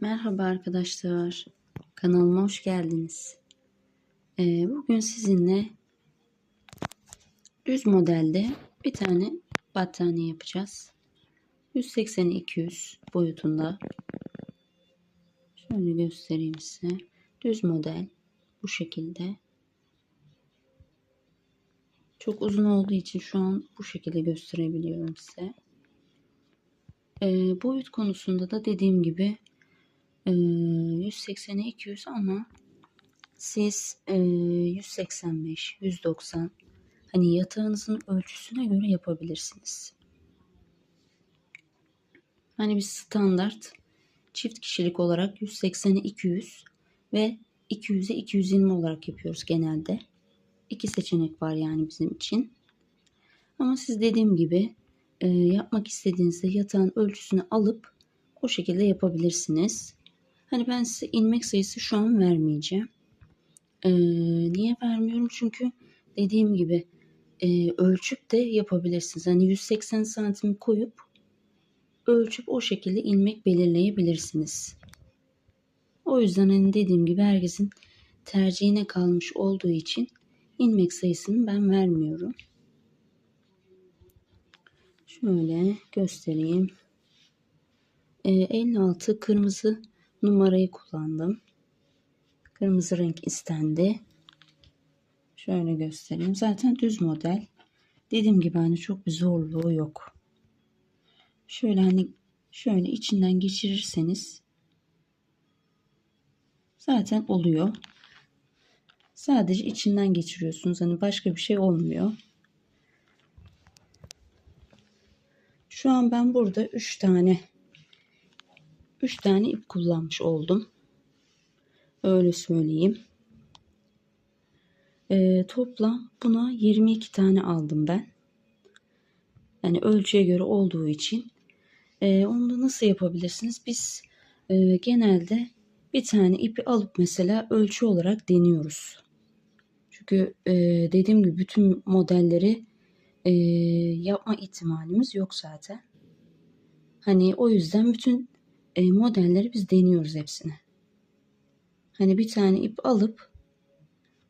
Merhaba arkadaşlar. Kanalıma hoş geldiniz. Ee, bugün sizinle düz modelde bir tane battaniye yapacağız. 180 200 boyutunda. Şöyle göstereyim size. Düz model bu şekilde. Çok uzun olduğu için şu an bu şekilde gösterebiliyorum size. Ee, boyut konusunda da dediğim gibi 180'e 200 ama siz 185, 190 hani yatağınızın ölçüsüne göre yapabilirsiniz. Hani biz standart çift kişilik olarak 180'e 200 ve 200'e 220 olarak yapıyoruz genelde. İki seçenek var yani bizim için. Ama siz dediğim gibi e, yapmak istediğinizde yatağın ölçüsünü alıp o şekilde yapabilirsiniz. Hani ben size ilmek sayısı şu an vermeyeceğim. Ee, niye vermiyorum? Çünkü dediğim gibi e, ölçüp de yapabilirsiniz. Hani 180 santim koyup ölçüp o şekilde ilmek belirleyebilirsiniz. O yüzden hani dediğim gibi herkesin tercihine kalmış olduğu için ilmek sayısını ben vermiyorum. Şöyle göstereyim. Ee, 56 kırmızı numarayı kullandım. Kırmızı renk istendi. Şöyle göstereyim. Zaten düz model. Dediğim gibi hani çok bir zorluğu yok. Şöyle hani şöyle içinden geçirirseniz zaten oluyor. Sadece içinden geçiriyorsunuz. Hani başka bir şey olmuyor. Şu an ben burada 3 tane 3 tane ip kullanmış oldum. Öyle söyleyeyim. Ee, toplam buna 22 tane aldım ben. Yani ölçüye göre olduğu için. Ee, onu da nasıl yapabilirsiniz? Biz e, genelde bir tane ipi alıp mesela ölçü olarak deniyoruz. Çünkü e, dediğim gibi bütün modelleri e, yapma ihtimalimiz yok zaten. Hani o yüzden bütün e, modelleri biz deniyoruz hepsini. Hani bir tane ip alıp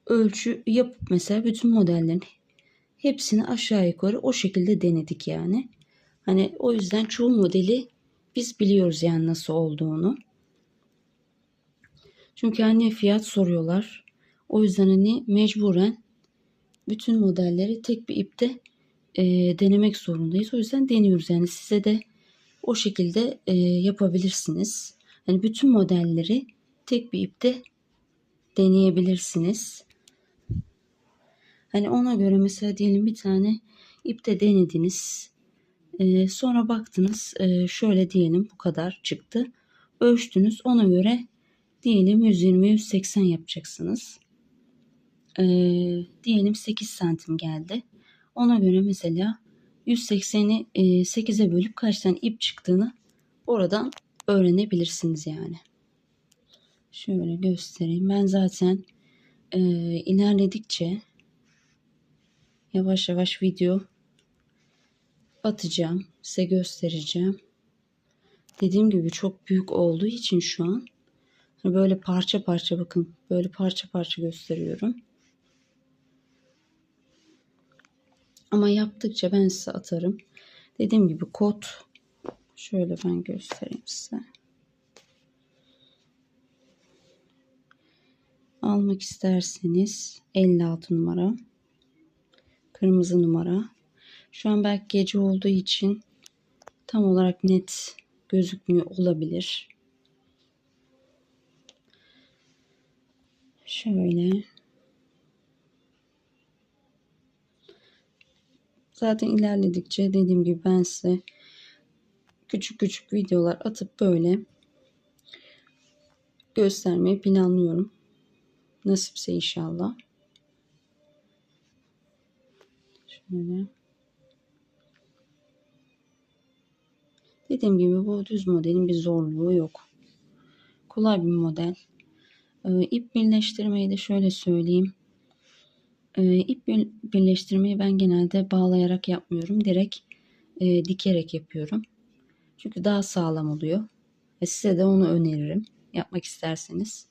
ölçü yapıp mesela bütün modellerin hepsini aşağı yukarı o şekilde denedik yani. Hani o yüzden çoğu modeli biz biliyoruz yani nasıl olduğunu. Çünkü hani fiyat soruyorlar. O yüzden hani mecburen bütün modelleri tek bir ipte e, denemek zorundayız. O yüzden deniyoruz. Yani size de o şekilde e, yapabilirsiniz. Yani bütün modelleri tek bir ipte deneyebilirsiniz. Hani ona göre mesela diyelim bir tane ipte denediniz. E, sonra baktınız e, şöyle diyelim bu kadar çıktı. Ölçtünüz ona göre diyelim 120-180 yapacaksınız. E, diyelim 8 santim geldi. Ona göre mesela 180'i 8'e bölüp kaç tane ip çıktığını oradan öğrenebilirsiniz yani. Şöyle göstereyim. Ben zaten e, ilerledikçe yavaş yavaş video atacağım. Size göstereceğim. Dediğim gibi çok büyük olduğu için şu an böyle parça parça bakın. Böyle parça parça gösteriyorum. Ama yaptıkça ben size atarım. Dediğim gibi kod şöyle ben göstereyim size. Almak isterseniz 56 numara. Kırmızı numara. Şu an belki gece olduğu için tam olarak net gözükmüyor olabilir. Şöyle Zaten ilerledikçe dediğim gibi ben size küçük küçük videolar atıp böyle göstermeyi planlıyorum. Nasipse inşallah. Şöyle. Dediğim gibi bu düz modelin bir zorluğu yok. Kolay bir model. Ee, ip birleştirmeyi de şöyle söyleyeyim. E, ip birleştirmeyi ben genelde bağlayarak yapmıyorum. Direkt e, dikerek yapıyorum. Çünkü daha sağlam oluyor. Ve size de onu öneririm yapmak isterseniz.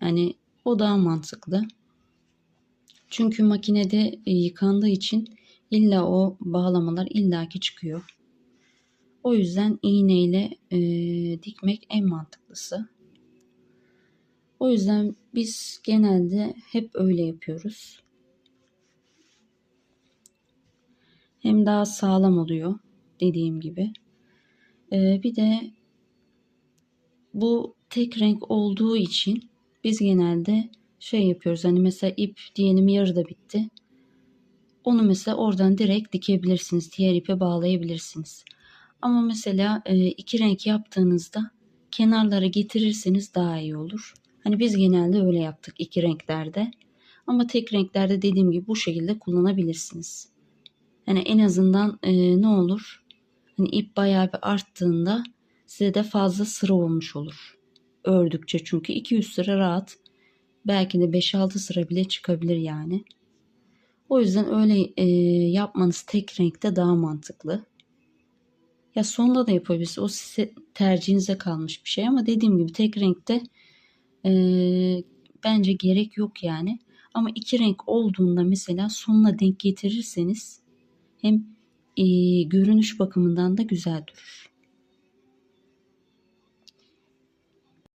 Yani o daha mantıklı. Çünkü makinede e, yıkandığı için illa o bağlamalar illaki çıkıyor. O yüzden iğneyle e, dikmek en mantıklısı. O yüzden biz genelde hep öyle yapıyoruz. Hem daha sağlam oluyor dediğim gibi. E, bir de bu tek renk olduğu için biz genelde şey yapıyoruz. Hani mesela ip diyelim yarıda bitti. Onu mesela oradan direkt dikebilirsiniz. Diğer ipe bağlayabilirsiniz. Ama mesela e, iki renk yaptığınızda kenarlara getirirseniz daha iyi olur. Hani biz genelde öyle yaptık iki renklerde. Ama tek renklerde dediğim gibi bu şekilde kullanabilirsiniz. Yani en azından e, ne olur? Hani ip bayağı bir arttığında size de fazla sıra olmuş olur. Ördükçe çünkü 200 sıra rahat. Belki de 5-6 sıra bile çıkabilir yani. O yüzden öyle e, yapmanız tek renkte daha mantıklı. Ya sonda da yapabilirsiniz. O size tercihinize kalmış bir şey ama dediğim gibi tek renkte e, bence gerek yok yani. Ama iki renk olduğunda mesela sonuna denk getirirseniz hem e, görünüş bakımından da güzel durur.